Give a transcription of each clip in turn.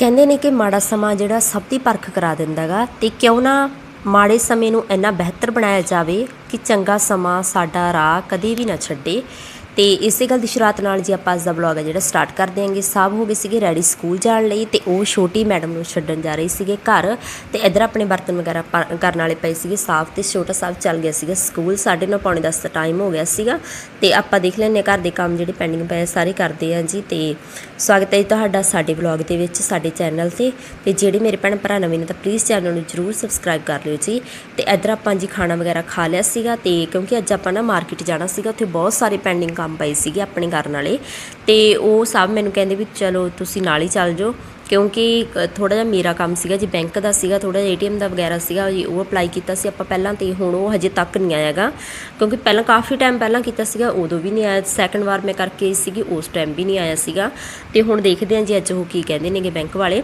ਕਹਿੰਦੇ ਨੇ ਕਿ ਮਾੜਾ ਸਮਾਂ ਜਿਹੜਾ ਸਭ ਦੀ ਪਰਖ ਕਰਾ ਦਿੰਦਾਗਾ ਤੇ ਕਿਉਂ ਨਾ ਮਾੜੇ ਸਮੇਂ ਨੂੰ ਇੰਨਾ ਬਿਹਤਰ ਬਣਾਇਆ ਜਾਵੇ ਕਿ ਚੰਗਾ ਸਮਾਂ ਸਾਡਾ ਰਾਹ ਕਦੇ ਵੀ ਨਾ ਛੱਡੇ। ਤੇ ਇਸੇ ਗੱਲ ਦੀ ਸ਼ੁਰੂਆਤ ਨਾਲ ਜੀ ਆਪਾਂ ਅੱਜ ਦਾ ਵਲੌਗ ਹੈ ਜਿਹੜਾ ਸਟਾਰਟ ਕਰ ਦਿਆਂਗੇ। ਸਭ ਹੋ ਗਏ ਸੀਗੇ ਰੈਡੀ ਸਕੂਲ ਜਾਣ ਲਈ ਤੇ ਉਹ ਛੋਟੀ ਮੈਡਮ ਨੂੰ ਛੱਡਣ ਜਾ ਰਹੇ ਸੀਗੇ ਘਰ ਤੇ ਇਧਰ ਆਪਣੇ ਬਰਤਨ ਵਗੈਰਾ ਪ- ਕਰਨ ਵਾਲੇ ਪਏ ਸੀਗੇ ਸਾਫ਼ ਤੇ ਛੋਟਾ ਸਾਫ਼ ਚੱਲ ਗਿਆ ਸੀਗਾ ਸਕੂਲ 9:30 ਪੌਣੇ 10 ਦਾ ਟਾਈਮ ਹੋ ਗਿਆ ਸੀਗਾ ਤੇ ਆਪਾਂ ਦੇਖ ਲੈਂਦੇ ਹਾਂ ਘਰ ਦੇ ਕੰਮ ਜਿਹੜੇ ਪੈਂਡਿੰਗ ਪਏ ਆ, ਸਾਰੇ ਕਰਦੇ ਆ ਜੀ। ਤੇ ਸਵਾਗਤ ਹੈ ਜੀ ਤੁਹਾਡਾ ਸਾਡੇ ਵਲੌਗ ਦੇ ਵਿੱਚ ਸਾਡੇ ਚੈਨਲ ਤੇ। ਤੇ ਜਿਹੜੇ ਮੇਰੇ ਭੈਣ ਭਰਾ ਨਵੇਂ ਨੇ ਤਾਂ ਪਲੀਜ਼ ਚੈਨਲ ਨੂੰ ਜਰੂਰ ਸਬਸਕ੍ਰਾਈਬ ਕਰ ਲਿਓ ਜੀ। ਤੇ ਇਧਰ ਆਪਾਂ ਜੀ ਖਾਣਾ ਵਗੈਰਾ ਖਾ ਲਿਆ ਸੀਗਾ ਤੇ ਕਿਉਂਕਿ ਅੱਜ ਆਪਾਂ ਨਾ ਮਾਰਕੀਟ ਜਾਣਾ ਸੀਗਾ ਉੱਥੇ ਬਹੁਤ ਸਾਰੇ ਪੈਂਡਿੰਗ ਕੰਮ ਪਏ ਸੀਗੇ ਆਪਣੇ ਕਰਨ ਵਾਲੇ ਤੇ ਉਹ ਸਭ ਮੈਨੂੰ ਕਹਿੰਦੇ ਵੀ ਚਲੋ ਤੁਸੀਂ ਨਾਲ ਹੀ ਚੱਲ ਜਾਓ। ਕਿਉਂਕਿ ਥੋੜਾ ਜਿਹਾ ਮੇਰਾ ਕੰਮ ਸੀਗਾ ਜੀ ਬੈਂਕ ਦਾ ਸੀਗਾ ਥੋੜਾ ਜਿਹਾ ਏਟੀਐਮ ਦਾ ਵਗੈਰਾ ਸੀਗਾ ਜੀ ਉਹ ਅਪਲਾਈ ਕੀਤਾ ਸੀ ਆਪਾਂ ਪਹਿਲਾਂ ਤੇ ਹੁਣ ਉਹ ਹਜੇ ਤੱਕ ਨਹੀਂ ਆਇਆਗਾ ਕਿਉਂਕਿ ਪਹਿਲਾਂ ਕਾਫੀ ਟਾਈਮ ਪਹਿਲਾਂ ਕੀਤਾ ਸੀਗਾ ਉਦੋਂ ਵੀ ਨਹੀਂ ਆਇਆ। ਸੈਕੰਡ ਵਾਰ ਮੈਂ ਕਰਕੇ ਸੀਗੀ ਉਸ ਟਾਈਮ ਵੀ ਨਹੀਂ ਆਇਆ ਸੀਗਾ। ਤੇ ਹੁਣ ਦੇਖਦੇ ਹਾਂ ਜੀ ਅੱਜ ਉਹ ਕੀ ਕਹਿੰਦੇ ਨੇਗੇ ਬੈਂਕ ਵਾਲੇ।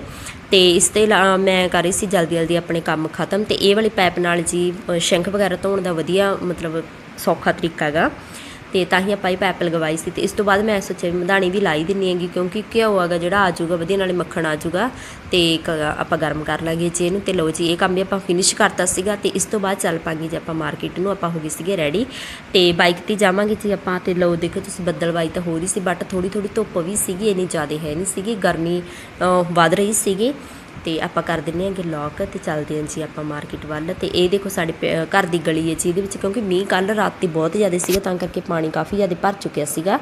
ਤੇ ਇਸ ਤੇ ਇਲਾ- ਮੈਂ ਕਰ ਰਹੀ ਸੀ ਜਲਦੀ ਜਲਦੀ ਆਪਣੇ ਕੰਮ ਖਤਮ। ਤੇ ਇਹ ਵਾਲੀ ਪੈਪ ਨਾਲ ਜੀ ਅ, ਵਗੈਰਾ ਧੋਣ ਦਾ ਵਧੀਆ ਮਤਲਬ ਸੌਖਾ ਤਰੀਕਾ ਹੈਗਾ। ਤੇ ਤਾਂ ਹੀ ਆਪਾਂ ਇਹ ਪੈਪ ਲਗਵਾਈ ਸੀ ਤੇ ਇਸ ਤੋਂ ਬਾਅਦ ਮੈਂ ਸੋਚਿਆ ਵੀ ਮਧਾਣੀ ਵੀ ਲਾਈ ਦਿੰਨੀ ਹੈਗੀ ਕਿਉਂਕਿ ਘਿਓ ਹੈਗਾ ਜਿਹੜਾ ਆ ਜਾਊਗਾ ਵਧੀਆ ਨਾਲੇ ਮੱਖਣ ਆ ਜਾਊਗਾ ਤੇ ਇੱਕ ਆਪਾਂ ਗਰਮ ਕਰ ਲਾਂਗੇ ਜੀ ਇਹਨੂੰ ਤੇ ਲਓ ਜੀ ਇਹ ਕੰਮ ਵੀ ਆਪਾਂ ਫਿਨਿਸ਼ ਕਰਤਾ ਸੀਗਾ ਤੇ ਇਸ ਤੋਂ ਬਾਅਦ ਚੱਲ ਪਾਂਗੇ ਜੀ ਆਪਾਂ ਮਾਰਕੀਟ ਨੂੰ ਆਪਾਂ ਹੋ ਗਏ ਸੀਗੇ ਰੈਡੀ ਤੇ ਬਾਈਕ ਤੇ ਜਾਵਾਂਗੇ ਜੀ ਆਪਾਂ ਤੇ ਲਓ ਦੇਖੋ ਤੁਸੀਂ ਬੱਦਲਵਾਈ ਤਾਂ ਹੋ ਰਹੀ ਸੀ ਬਟ ਥੋੜੀ ਥੋੜੀ ਧੁੱਪ ਵੀ ਸੀਗੀ ਇੰਨੀ ਜ਼ਿਆਦਾ ਹੈ ਨਹੀਂ ਸੀਗੀ ਗਰਮੀ ਅ, ਵੱਧ ਰਹੀ ਸੀਗੀ ਤੇ ਆਪਾਂ ਕਰ ਦਿੰਨੇ ਆਂਗੇ ਲੌਕ ਤੇ ਚੱਲਦੇ ਹਾਂ ਜੀ ਆਪਾਂ ਮਾਰਕੀਟ ਵੱਲ ਤੇ ਇਹ ਦੇਖੋ ਸਾਡੇ ਪ- ਘਰ ਦੀ ਗਲੀ ਹੈ ਜੀ, ਇਹਦੇ ਵਿੱਚ ਕਿਉਂਕਿ ਮੀਂਹ ਕੱਲ ਰਾਤੀ ਬਹੁਤ ਜ਼ਿਆਦਾ ਸੀਗਾ ਤਾਂ ਕਰਕੇ ਪਾਣੀ ਕਾਫੀ ਜ਼ਿਆਦਾ ਭਰ ਚੁੱਕਿਆ ਸੀਗਾ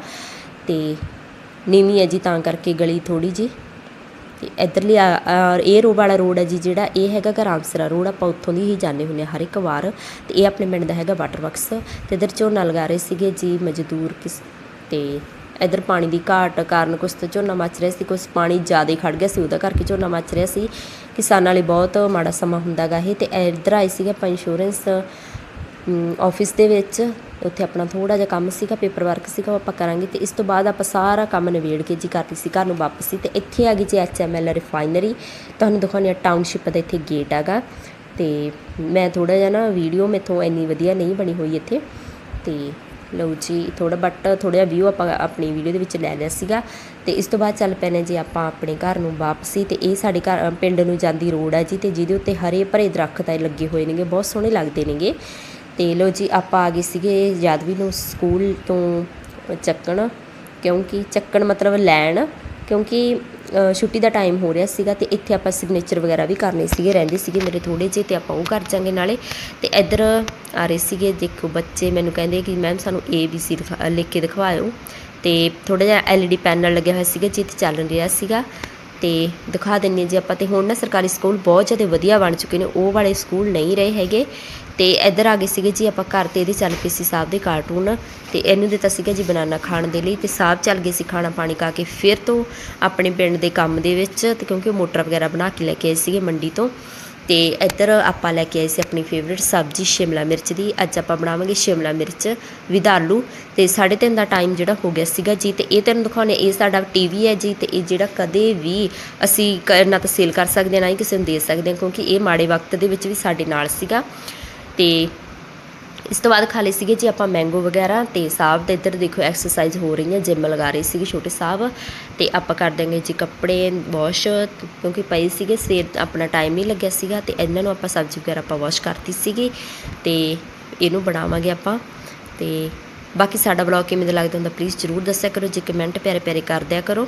ਤੇ ਨੀਵੀਂ ਹੈ ਜੀ ਤਾਂ ਕਰਕੇ ਗਲੀ ਥੋੜੀ ਜੀ ਤੇ ਇਧਰਲੀ ਔਰ ਇਹ ਰੋ ਵਾਲਾ ਰੋਡ ਹੈ ਜੀ ਜਿਹੜਾ ਇਹ ਹੈਗਾ ਗਾ ਰਾਮਸਰਾ ਰੋਡ, ਆਪਾਂ ਉੱਥੋਂ ਦੀ ਹੀ ਜਾਂਦੇ ਹੁੰਦੇ ਹਾਂ ਹਰ ਇੱਕ ਵਾਰ ਤੇ ਇਹ ਆਪਣੇ ਪਿੰਡ ਦਾ ਹੈਗਾ ਵਾਟਰ ਵਰਕਸ ਤੇ ਇਧਰ ਝੋਨਾ ਲਗਾ ਰਹੇ ਸੀਗੇ ਜੀ ਮਜ਼ਦੂਰ ਕਿਸ, ਤੇ ਇਧਰ ਪਾਣੀ ਦੀ ਘਾਟ ਕਾਰਨ ਕੁਛ ਤਾਂ ਝੋਨਾ ਮੱਚ ਰਿਹਾ ਸੀ, ਕੁਛ ਪਾਣੀ ਜ਼ਿਆਦਾ ਹੀ ਖੜ ਗਿਆ ਸੀ, ਉਹਦਾ ਕਰਕੇ ਝੋਨਾ ਮੱਚ ਰਿਹਾ ਸੀ। ਕਿਸਾਨਾਂ ਲਈ ਬਹੁਤ ਮਾੜਾ ਸਮਾਂ ਹੁੰਦਾ ਗਾ ਇਹ ਤੇ ਇਧਰ ਆਏ ਸੀਗੇ ਆਪਾਂ ਇੰਸ਼ੋਰੈਂਸ ਆਫਿਸ ਦੇ ਵਿੱਚ। ਉੱਥੇ ਆਪਣਾ ਥੋੜਾ ਜਿਹਾ ਕੰਮ ਸੀਗਾ ਪੇਪਰ ਵਰਕ ਸੀਗਾ, ਉਹ ਆਪਾਂ ਕਰਾਂਗੇ ਤੇ ਇਸ ਤੋਂ ਬਾਅਦ ਆਪਾਂ ਸਾਰਾ ਕੰਮ ਨਿਬੇੜ ਕੇ ਜੀ ਕਰਤੀ ਸੀ, ਘਰ ਨੂੰ ਵਾਪਸੀ ਤੇ ਇੱਥੇ ਆ ਗਈ ਜੀ ਐਚਐਮਐਲ ਰਿਫਾਈਨਰੀ ਤੁਹਾਨੂੰ ਦਿਖਾਉਂਦੀ ਆ ਟਾਊਨਸ਼ਿਪ ਦਾ ਇੱਥੇ ਗੇਟ ਹੈਗਾ ਤੇ ਮੈਂ ਥੋੜਾ ਜਿਹਾ ਨਾ ਵੀਡੀਓ ਮੇਥੋਂ ਇੰਨੀ ਵਧੀਆ ਨਹੀਂ ਬਣੀ ਹੋਈ ਇੱਥੇ ਤੇ ਲਓ ਜੀ ਥੋੜਾ ਬਟ ਥੋੜਾ ਜਿਹਾ ਵਿਊ ਆਪਾਂ ਆਪਣੀ ਵੀਡੀਓ ਦੇ ਵਿੱਚ ਲੈ ਲਿਆ ਸੀਗਾ। ਤੇ ਇਸ ਤੋਂ ਬਾਅਦ ਚੱਲ ਪੈਨੇ ਜੀ ਆਪਾਂ ਆਪਣੇ ਘਰ ਨੂੰ ਵਾਪਸੀ ਤੇ ਇਹ ਸਾਡੇ ਘਰ ਪਿੰਡ ਨੂੰ ਜਾਂਦੀ ਰੋਡ ਹੈ ਜੀ ਤੇ ਜਿਹਦੇ ਉੱਤੇ ਹਰੇ ਭਰੇ ਦਰਖਤ ਆਏ ਲੱਗੇ ਹੋਏ ਨੇਗੇ, ਬਹੁਤ ਸੋਹਣੇ ਲੱਗਦੇ ਨੇਗੇ। ਤੇ ਲਓ ਜੀ, ਆਪਾਂ ਆ ਗਏ ਸੀਗੇ ਯਾਦਵੀ ਨੂੰ ਸਕੂਲ ਤੋਂ ਚੱਕਣ, ਕਿਉਂਕਿ ਚੱਕਣ ਮਤਲਬ ਲੈਣ, ਕਿਉਂਕਿ ਛੁੱਟੀ ਦਾ ਟਾਈਮ ਹੋ ਰਿਹਾ ਸੀਗਾ ਤੇ ਇੱਥੇ ਆਪਾਂ ਸਿਗਨੇਚਰ ਵਗੈਰਾ ਵੀ ਕਰਨੇ ਸੀਗੇ, ਰਹਿੰਦੇ ਸੀਗੇ ਮੇਰੇ ਥੋੜੇ ਜਿਹੇ ਤੇ ਆਪਾਂ ਉਹ ਕਰ ਜਾਂਗੇ ਨਾਲੇ। ਤੇ ਇੱਧਰ ਆ ਰਹੇ ਸੀਗੇ, ਦੇਖੋ ਬੱਚੇ ਮੈਨੂੰ ਕਹਿੰਦੇ ਕਿ ਮੈਮ ਸਾਨੂੰ ਏ ਬੀ ਸੀ ਲਿਖ ਕੇ ਦਿਖਵਾਇਓ ਤੇ ਥੋੜਾ ਜਿਹਾ ਐਲਈਡੀ ਪੈਨਲ ਲੱਗਿਆ ਹੋਇਆ ਸੀਗਾ ਜਿੱਥੇ ਚੱਲ ਰਿਹਾ ਸੀਗਾ। ਤੇ ਦਿਖਾ ਦਿੰਨੀ ਹਾਂ ਜੀ ਆਪਾਂ ਤੇ ਹੁਣ ਨਾ ਸਰਕਾਰੀ ਸਕੂਲ ਬਹੁਤ ਜ਼ਿਆਦਾ ਵਧੀਆ ਬਣ ਚੁੱਕੇ ਨੇ, ਉਹ ਵਾਲੇ ਸਕੂਲ ਨਹੀਂ ਰਹੇ ਹੈਗੇ ਤੇ ਇੱਧਰ ਆ ਗਏ ਸੀਗੇ ਜੀ ਆਪਾਂ ਘਰ ਤੇ ਇਹਦੇ ਚੱਲ ਪਏ ਸੀ ਸਾਹਿਬ ਦੇ ਕਾਰਟੂਨ ਤੇ ਇਹਨੂੰ ਦਿੱਤਾ ਸੀਗਾ ਜੀ ਬਨਾਨਾ ਖਾਣ ਦੇ ਲਈ ਤੇ ਸਾਹਿਬ ਚੱਲ ਗਏ ਸੀ ਖਾਣਾ ਪਾਣੀ ਖਾ ਕੇ ਫਿਰ ਤੋਂ ਆਪਣੇ ਪਿੰਡ ਦੇ ਕੰਮ ਦੇ ਵਿੱਚ ਤੇ ਕਿਉਂਕਿ ਉਹ ਮੋਟਰ ਵਗੈਰਾ ਬਣਾ ਕੇ ਲੈ ਕੇ ਆਏ ਸੀਗੇ ਮੰਡੀ ਤੋਂ ਅਤੇ ਇੱਧਰ ਆਪਾਂ ਲੈ ਕੇ ਆਏ ਸੀ ਆਪਣੀ ਫੇਵਰੇਟ ਸਬਜ਼ੀ ਸ਼ਿਮਲਾ ਮਿਰਚ ਦੀ। ਅੱਜ ਆਪਾਂ ਬਣਾਵਾਂਗੇ ਸ਼ਿਮਲਾ ਮਿਰਚ ਵਿਦ ਆਲੂ। ਤੇ 3:30 ਦਾ ਟਾਈਮ ਜਿਹੜਾ ਹੋ ਗਿਆ ਸੀਗਾ ਜੀ। ਤੇ ਇਹ ਤੈਨੂੰ ਦਿਖਾਉਣੇ, ਇਹ ਸਾਡਾ ਟੀਵੀ ਹੈ ਜੀ। ਤੇ ਇਹ ਜਿਹੜਾ ਕਦੇ ਵੀ ਅਸੀਂ ਕ- ਨਾ ਤਾਂ ਸੇਲ ਕਰ ਸਕਦੇ ਹਾਂ ਨਾ ਹੀ ਕਿਸੇ ਨੂੰ ਦੇ ਸਕਦੇ ਹਾਂ। ਕਿਉਂਕਿ ਇਹ ਮਾੜੇ ਵਕਤ ਦੇ ਵਿੱਚ ਵੀ ਸਾਡੇ ਨਾਲ ਸੀਗਾ। ਤੇ ਇਸ ਤੋਂ ਬਾਅਦ ਖਾ ਲਏ ਸੀਗੇ ਜੀ ਆਪਾਂ ਮੈਂਗੋ ਵਗੈਰਾ ਤੇ ਸਾਹਿਬ ਦੇ ਇੱਧਰ ਦੇਖੋ ਐਕਸਰਸਾਈਜ਼ ਹੋ ਰਹੀ ਹੈ ਜਿਮ ਲਗਾ ਰਹੇ ਸੀਗੇ ਛੋਟੇ ਸਾਹਿਬ ਤੇ ਆਪਾਂ ਕਰ ਦਾਂਗੇ ਜੀ ਕੱਪੜੇ ਵਾਸ਼ ਕਿਉਂਕਿ ਪਏ ਸੀਗੇ, ਸਵੇਰ ਆਪਣਾ ਟਾਈਮ ਨਹੀਂ ਲੱਗਿਆ ਸੀਗਾ ਤੇ ਇਹਨਾਂ ਨੂੰ ਆਪਾਂ ਸਬਜ਼ੀ ਵਗੈਰਾ ਆਪਾਂ ਵਾਸ਼ ਕਰਤੀ ਸੀਗੀ ਤੇ ਇਹਨੂੰ ਬਣਾਵਾਂਗੇ ਆਪਾਂ ਤੇ ਬਾਕੀ ਸਾਡਾ ਬਲੌਗ ਕਿਵੇਂ ਦਾ ਲੱਗਦਾ ਹੁੰਦਾ ਪਲੀਜ਼ ਜਰੂਰ ਦੱਸਿਆ ਕਰੋ, ਜੇ ਕਮੈਂਟ ਪਿਆਰੇ ਪਿਆਰੇ ਕਰ ਦਿਆ ਕਰੋ।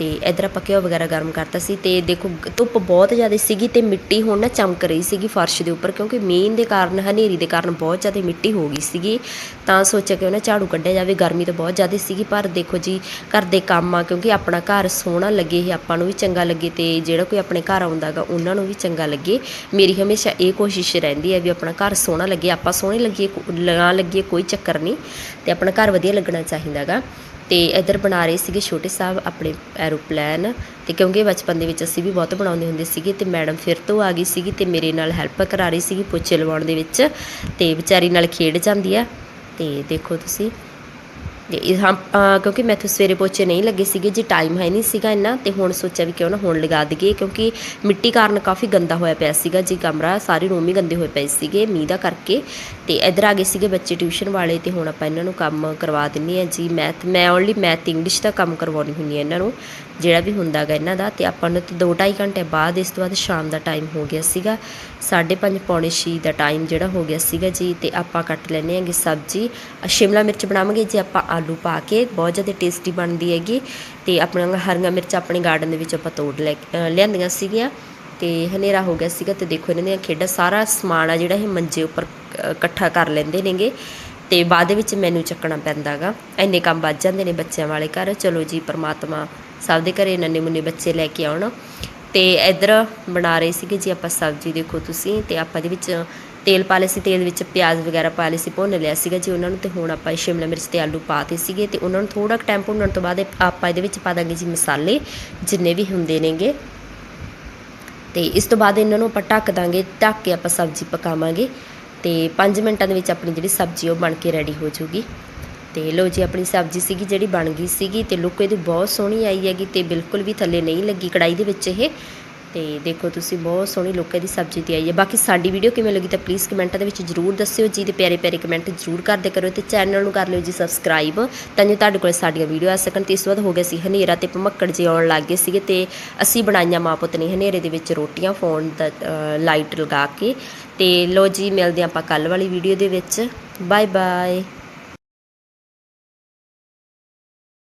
ਤੇ ਇਧਰ ਆਪਾਂ ਘਿਓ ਵਗੈਰਾ ਗਰਮ ਕਰਤਾ ਸੀ ਤੇ ਦੇਖੋ ਧੁੱਪ ਬਹੁਤ ਜ਼ਿਆਦਾ ਸੀਗੀ ਤੇ ਮਿੱਟੀ ਹੁਣ ਨਾ ਚਮਕ ਰਹੀ ਸੀਗੀ ਫਰਸ਼ ਦੇ ਉੱਪਰ, ਕਿਉਂਕਿ ਮੀਂਹ ਦੇ ਕਾਰਨ, ਹਨੇਰੀ ਦੇ ਕਾਰਨ ਬਹੁਤ ਜ਼ਿਆਦਾ ਮਿੱਟੀ ਹੋ ਗਈ ਸੀਗੀ। ਤਾਂ ਸੋਚਿਆ ਕਿ ਉਹਨਾਂ ਝਾੜੂ ਕੱਢਿਆ ਜਾਵੇ, ਗਰਮੀ ਤਾਂ ਬਹੁਤ ਜ਼ਿਆਦਾ ਸੀਗੀ, ਪਰ ਦੇਖੋ ਜੀ, ਘਰ ਦੇ ਕੰਮ ਆ, ਕਿਉਂਕਿ ਆਪਣਾ ਘਰ ਸੋਹਣਾ ਲੱਗੇ, ਇਹ ਆਪਾਂ ਨੂੰ ਵੀ ਚੰਗਾ ਲੱਗੇ ਤੇ ਜਿਹੜਾ ਕੋਈ ਆਪਣੇ ਘਰ ਆਉਂਦਾਗਾ ਉਹਨਾਂ ਨੂੰ ਵੀ ਚੰਗਾ ਲੱਗੇ। ਮੇਰੀ ਹਮੇਸ਼ਾ ਇਹ ਕੋਸ਼ਿਸ਼ ਰਹਿੰਦੀ ਹੈ ਵੀ ਆਪਣਾ ਘਰ ਸੋਹਣਾ ਲੱਗੇ, ਆਪਾਂ ਸੋਹਣੇ ਲੱਗੀਏ ਕੋ- ਨਾ ਲੱਗੀਏ ਕੋਈ ਚੱਕਰ ਨਹੀਂ ਤੇ ਆਪਣਾ ਘਰ ਵਧੀਆ ਲੱਗਣਾ ਚਾਹੀਦਾਗਾ ਤੇ ਇੱਧਰ ਬਣਾ ਰਹੇ ਸੀਗੇ ਛੋਟੇ ਸਾਹਿਬ ਆਪਣੇ ਐਰੋਪਲੇਨ ਤੇ ਕਿਉਂਕਿ ਬਚਪਨ ਦੇ ਵਿੱਚ ਅਸੀਂ ਵੀ ਬਹੁਤ ਬਣਾਉਂਦੇ ਹੁੰਦੇ ਸੀਗੇ ਤੇ ਮੈਡਮ ਫਿਰ ਤੋਂ ਆ ਗਈ ਸੀਗੀ ਤੇ ਮੇਰੇ ਨਾਲ ਹੈਲਪ ਕਰਾ ਰਹੀ ਸੀਗੀ ਪੋਚੇ ਲਵਾਉਣ ਦੇ ਵਿੱਚ ਤੇ ਵਿਚਾਰੀ ਨਾਲ ਖੇਡ ਜਾਂਦੀ ਆ ਤੇ ਦੇਖੋ ਤੁਸੀਂ। ਤੇ ਹਾਂ ਅ, ਕਿਉਂਕਿ ਮੈਥੋਂ ਸਵੇਰੇ ਪੋਚੇ ਨਹੀਂ ਲੱਗੇ ਸੀਗੇ ਜੀ ਟਾਈਮ ਹੈ ਨਹੀਂ ਸੀਗਾ ਇੰਨਾ ਤੇ ਹੁਣ ਸੋਚਿਆ ਵੀ ਕਿਉਂ ਨਾ ਹੁਣ ਲਗਾ ਦਈਏ ਕਿਉਂਕਿ ਮਿੱਟੀ ਕਾਰਨ ਕਾਫੀ ਗੰਦਾ ਹੋਇਆ ਪਿਆ ਸੀਗਾ ਜੀ ਕਮਰਾ ਸਾਰੇ ਰੂਮ ਹੀ ਗੰਦੇ ਹੋਏ ਪਏ ਸੀਗੇ ਮੀਂਹ ਦਾ ਕਰਕੇ। ਤੇ ਇੱਧਰ ਆ ਗਏ ਸੀਗੇ ਬੱਚੇ ਟਿਊਸ਼ਨ ਵਾਲੇ ਤੇ ਹੁਣ ਆਪਾਂ ਇਹਨਾਂ ਨੂੰ ਕੰਮ ਕਰਵਾ ਦਿੰਨੀ ਆ ਜੀ ਮੈਥ ਮੈਂ ਓਨਲੀ ਮੈਥ ਇੰਗਲਿਸ਼ ਦਾ ਕੰਮ ਕਰਵਾਉਣੀ ਹੁੰਦੀ ਹੈ ਇਹਨਾਂ ਨੂੰ ਜਿਹੜਾ ਵੀ ਹੁੰਦਾ ਗਾ ਇਹਨਾਂ ਦਾ ਤੇ ਆਪਾਂ ਨੂੰ ਤੇ 2.5 ਘੰਟੇ ਬਾਅਦ ਇਸ ਤੋਂ ਬਾਅਦ ਸ਼ਾਮ ਦਾ ਟਾਈਮ ਹੋ ਗਿਆ ਸੀਗਾ 5:30 ਪੌਣੇ 6 ਦਾ ਟਾਈਮ ਜਿਹੜਾ ਹੋ ਗਿਆ ਸੀਗਾ ਜੀ ਤੇ ਆਪਾਂ ਕੱਟ ਲੈਨੇ ਆਂਗੇ ਸਬਜ਼ੀ ਸ਼ਿਮਲਾ ਮਿਰਚ ਬਣਾਵਾਂਗੇ ਜੀ ਆਪਾਂ ਆਲੂ ਪਾ ਕੇ ਬਹੁਤ ਜ਼ਿਆਦਾ ਟੇਸਟੀ ਬਣਦੀ ਹੈਗੀ ਤੇ ਆਪਣੀਆਂ ਹਰੀਆਂ ਮਿਰਚਾਂ ਆਪਣੇ ਗਾਰਡਨ ਦੇ ਵਿੱਚ ਆਪਾਂ ਤੋੜ ਲੈ ਲਿਆਂਦੀਆਂ ਸੀਗੀਆਂ ਤੇ ਹਨੇਰਾ ਹੋ ਗਿਆ ਸੀਗਾ ਤੇ ਦੇਖੋ ਇਹਨਾਂ ਦੀਆਂ ਖੇਡਾਂ ਸਾਰਾ ਸਮਾਨ ਆ ਜਿਹੜਾ ਇਹ ਮੰਜੇ ਉੱਪਰ ਇਕੱਠਾ ਕਰ ਲੈਂਦੇ ਨੇਗੇ ਤੇ ਬਾਅਦ ਦੇ ਵਿੱਚ ਮੈਨੂੰ ਚੱਕਣਾ ਪੈਂਦਾਗਾ। ਇੰਨੇ ਕੰਮ ਵੱਜ ਜਾਂਦੇ ਨੇ ਬੱਚਿਆਂ ਵਾਲੇ ਘਰ। ਚਲੋ ਜੀ, ਪਰਮਾਤਮਾ ਸਭ ਦੇ ਘਰੇ ਨੰਨੇ ਮੁੰਨੇ ਬੱਚੇ ਲੈ ਕੇ ਆਉਣ। ਤੇ ਇੱਧਰ ਬਣਾ ਰਹੇ ਸੀਗੇ ਜੀ ਆਪਾਂ ਸਬਜ਼ੀ, ਦੇਖੋ ਤੁਸੀਂ, ਤੇ ਆਪਾਂ ਦੇ ਵਿੱਚ ਤੇਲ ਪਾ ਲਏ ਸੀ, ਤੇਲ ਵਿੱਚ ਪਿਆਜ਼ ਵਗੈਰਾ ਪਾ ਲਏ ਸੀ, ਭੁੰਨ ਲਿਆ ਸੀਗਾ ਜੀ ਉਹਨਾਂ ਨੂੰ ਤੇ ਹੁਣ ਆਪਾਂ ਸ਼ਿਮਲਾ ਮਿਰਚ ਤੇ ਆਲੂ ਪਾਤੇ ਸੀਗੇ ਤੇ ਉਹਨਾਂ ਨੂੰ ਥੋੜਾ ਟਾਈਮ ਭੁੰਨਣ ਤੋਂ ਬਾਅਦ ਆਪਾਂ ਇਹਦੇ ਵਿੱਚ ਪਾ ਦਾਂਗੇ ਜੀ ਮਸਾਲੇ, ਜਿੰਨੇ ਵੀ ਹੁੰਦੇ ਨੇਗੇ। ਤੇ ਇਸ ਤੋਂ ਬਾਅਦ ਇਹਨਾਂ ਨੂੰ ਆਪਾਂ ਢੱਕ ਦਾਂਗੇ, ਢੱਕ ਕੇ ਆਪਾਂ ਸਬਜ਼ੀ ਪਕਾਵਾਂਗੇ ਤੇ 5 ਮਿੰਟਾਂ ਦੇ ਵਿੱਚ ਆਪਣੀ ਜਿਹੜੀ ਸਬਜ਼ੀ ਉਹ ਬਣ ਕੇ ਰੈਡੀ ਹੋ ਜਾਊਗੀ। ਤੇ ਲੋ ਜੀ ਆਪਣੀ ਸਬਜ਼ੀ ਸੀਗੀ ਜਿਹੜੀ ਬਣ ਗਈ ਸੀਗੀ ਤੇ ਲੁੱਕ ਇਹਦੀ ਬਹੁਤ ਸੋਹਣੀ ਆਈ ਹੈਗੀ ਤੇ ਬਿਲਕੁਲ ਵੀ ਥੱਲੇ ਨਹੀਂ ਲੱਗੀ ਕੜਾਈ ਦੇ ਵਿੱਚ ਇਹ। ਤੇ ਦੇਖੋ ਤੁਸੀਂ ਬਹੁਤ ਸੋਹਣੀ ਲੋਕਾਂ ਦੀ ਸਬਜ਼ੀ 'ਤੇ ਆਈ ਹੈ। ਬਾਕੀ ਸਾਡੀ ਵੀਡੀਓ ਕਿਵੇਂ ਲੱਗੀ ਤਾਂ ਪਲੀਜ਼ ਕਮੈਂਟਾਂ ਦੇ ਵਿੱਚ ਜਰੂਰ ਦੱਸਿਓ ਜੀ ਤੇ ਪਿਆਰੇ ਪਿਆਰੇ ਕਮੈਂਟ ਜਰੂਰ ਕਰਦੇ ਕਰੋ ਤੇ ਚੈਨਲ ਨੂੰ ਕਰ ਲਿਓ ਜੀ ਸਬਸਕ੍ਰਾਈਬ ਤਾਂ ਜੋ ਤੁਹਾਡੇ ਕੋਲ ਸਾਡੀਆਂ ਵੀਡੀਓ ਆ ਸਕਣ ਤੇ ਇਸ ਤੋਂ ਬਾਅਦ ਹੋ ਗਿਆ ਸੀ ਹਨੇਰਾ ਤੇ ਭਮੱਕੜ ਜੇ ਆਉਣ ਲੱਗ ਗਏ ਸੀਗੇ ਤੇ ਅਸੀਂ ਬਣਾਈਆਂ ਮਾਂ ਪੁੱਤ ਨੇ ਹਨੇਰੇ ਦੇ ਵਿੱਚ ਰੋਟੀਆਂ ਫੋਨ ਦਾ ਲਾਈਟ ਲਗਾ ਕੇ ਤੇ ਲੋ ਜੀ ਮਿਲਦੇ ਹਾਂ ਆਪਾਂ ਕੱਲ ਵਾਲੀ ਵੀਡੀਓ ਦੇ ਵਿੱਚ। Bye bye